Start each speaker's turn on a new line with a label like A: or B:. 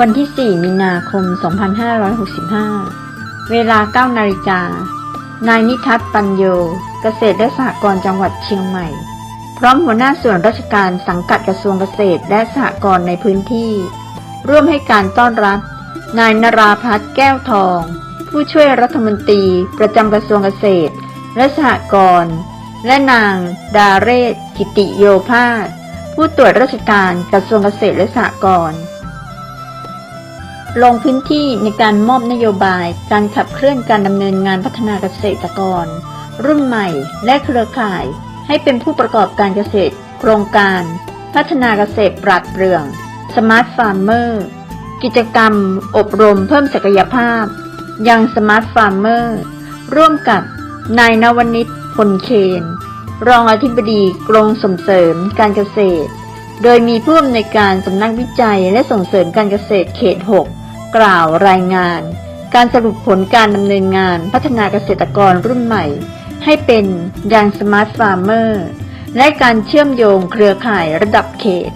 A: วันที่ 4 มีนาคม 2565 เวลา 9 นาฬิกา นายนิทัศปัญโย เกษตรและสหกรณ์จังหวัดเชียงใหม่ พร้อมหัวหน้าส่วนราชการสังกัดกระทรวงเกษตรและสหกรณ์ในพื้นที่ ร่วมให้การต้อนรับ นายนราพัฒน์แก้วทอง ผู้ช่วยรัฐมนตรี ประจำกระทรวงเกษตร และสหกรณ์ และนาง ดาเรศกิติโยภาสผู้ตรวจราชการกระทรวงเกษตรและสหกรณ์ ลงพื้นที่ในการมอบนโยบายการขับเคลื่อนการดำเนินงานพัฒนาเกษตรกร รุ่นใหม่และเครือข่าย ให้เป็นผู้ประกอบการเกษตร โครงการ พัฒนาเกษตรปราดเปรื่อง Smart Farmer กิจกรรม อบรมเพิ่มศักยภาพ ยัง Smart Farmer ร่วมกับนายนวนิชพลเคน รองอธิบดีกรมส่งเสริมการเกษตร โดยมีผู้อำนวยการสำนักวิจัยและส่งเสริมการเกษตรเขต 6 กล่าวรายงาน การสรุปผลการดำเนินงานพัฒนาเกษตรกรรุ่นใหม่ ให้เป็นยังสมาร์ทฟาร์มเมอร์และการเชื่อมโยงเครือข่ายระดับเขต